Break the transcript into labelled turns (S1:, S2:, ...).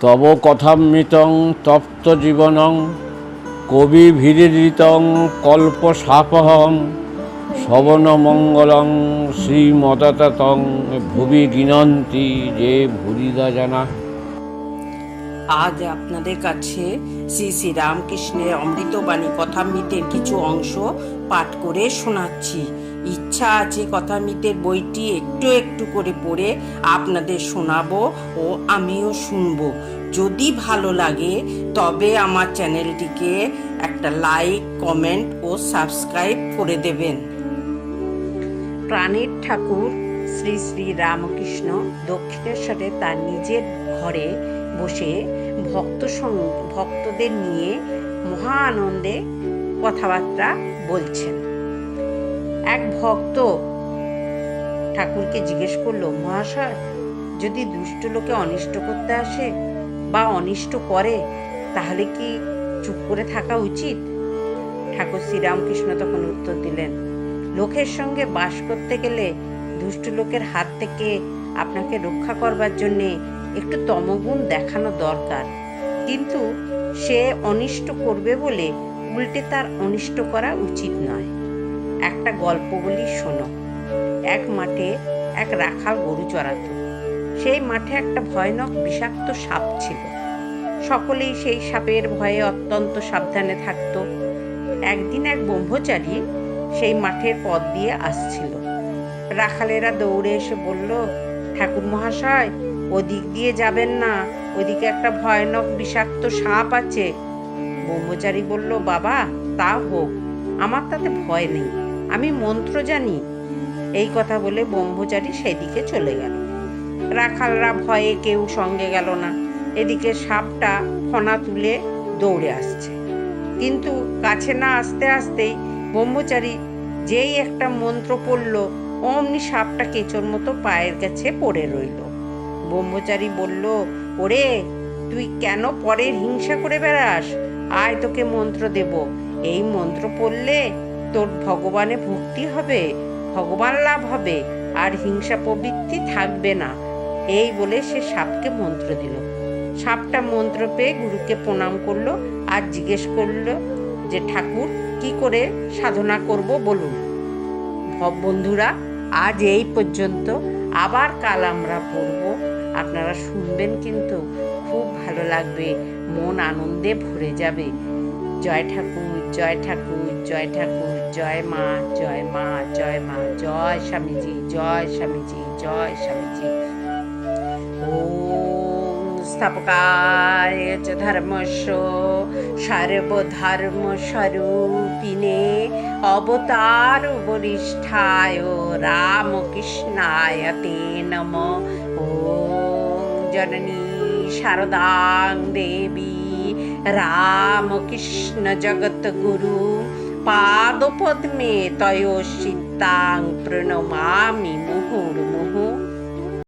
S1: তব কথামৃতং তপ্ত জীবনং, কবি ভিরিতং কল্প সাপহম শবন মঙ্গলং শ্রীমদতং ভুবি গিনন্তি, যে ভুরিদা জানা।
S2: আজ আপনাদের কাছে শ্রী শ্রী রামকৃষ্ণের অমৃতবাণী কথামৃতের কিছু অংশ পাঠ করে শোনাচ্ছি। ইচ্ছা আছে কথামৃতের বইটি একটু একটু করে পড়ে আপনাদের শোনাবো ও আমিও শুনব। যদি ভালো লাগে, তবে আমার চ্যানেলটিকে একটা লাইক, কমেন্ট ও সাবস্ক্রাইব করে দেবেন। প্রাণের ঠাকুর শ্রী শ্রী রামকৃষ্ণ দক্ষিণেশ্বরে তার নিজের ঘরে বসে ভক্ত ভক্তদের নিয়ে মহা আনন্দে কথাবার্তা বলছেন। এক ভক্ত ঠাকুরকে জিজ্ঞেস করল, মহাশয়, যদি দুষ্ট লোকে অনিষ্ট করতে আসে বা অনিষ্ট করে, তাহলে কি চুপ করে থাকা উচিত? ঠাকুর শ্রীরামকৃষ্ণ তখন উত্তর দিলেন, লোকের সঙ্গে বাস করতে গেলে দুষ্ট লোকের হাত থেকে আপনাকে রক্ষা করবার জন্যে একটু তমগুণ দেখানো দরকার। কিন্তু সে অনিষ্ট করবে বলে উল্টে তার অনিষ্ট করা উচিত নয়। একটা গল্প বলি শোনো। এক মাঠে এক রাখাল গরু চড়াতো। সেই মাঠে একটা ভয়ানক বিষাক্ত সাপ ছিল। সকলেই সেই সাপের ভয়ে অত্যন্ত সাবধানে থাকতো। একদিন এক ব্রহ্মচারী সেই মাঠের পথ দিয়ে আসছিল। রাখালেরা দৌড়ে এসে বলল, ঠাকুর মহাশয়, ওদিক দিয়ে যাবেন না, ওদিকে একটা ভয়ানক বিষাক্ত সাপ আছে। ব্রহ্মচারী বলল, বাবা, তা হোক, আমার তাতে ভয় নেই। আমি মন্ত্র জানি। এই কথা বলে ব্রহ্মচারী সেদিকে চলে গেল। রাখালরা ভয়ে কেউ সঙ্গে গেল না। এদিকে সাপটা ফনা তুলে দৌড়ে আসছে। কিন্তু কাছে না আসতে আসতেই ব্রহ্মচারী যেই একটা মন্ত্র পড়ল, অমনি সাপটা কেঁচোর মতো পায়ের কাছে পড়ে রইল। ব্রহ্মচারী বলল, ওরে, তুই কেন পরের হিংসা করে বেড়াস? আয় তোকে মন্ত্র দেব। এই মন্ত্র পড়লে তোর ভগবানে ভক্তি হবে, ভগবান লাভ হবে, আর হিংসা প্রবৃত্তি থাকবে না। এই বলে সে সাপকে মন্ত্র দিল। সাপটা মন্ত্র পেয়ে গুরুকে প্রণাম করল আর জিজ্ঞেস করল যে, ঠাকুর, কি করে সাধনা করব বলুন? বন্ধুরা, আজ এই পর্যন্ত। আবার কাল আমরা পড়ব। আপনারা শুনবেন কিন্তু খুব ভালো লাগবে, মন আনন্দে ভরে যাবে। জয় ঠাকুর জয় ঠাকুর জয় ঠাকুর। জয় মা জয় মা জয় মা, জয় স্বামীজি জয় স্বামীজি জয় স্বামীজি। ওম স্থাপকায় চ ধর্মস্য সর্বধর্ম স্বরূপিণে অবতার বরিষ্ঠায় রামকৃষ্ণায় তে নম। ওম জননী শারদাং দেবী রামকৃষ্ণ জগৎগুরু পাদপদ্মে তয় সিদ্ধাং প্রণমামি মুহুর্মুহু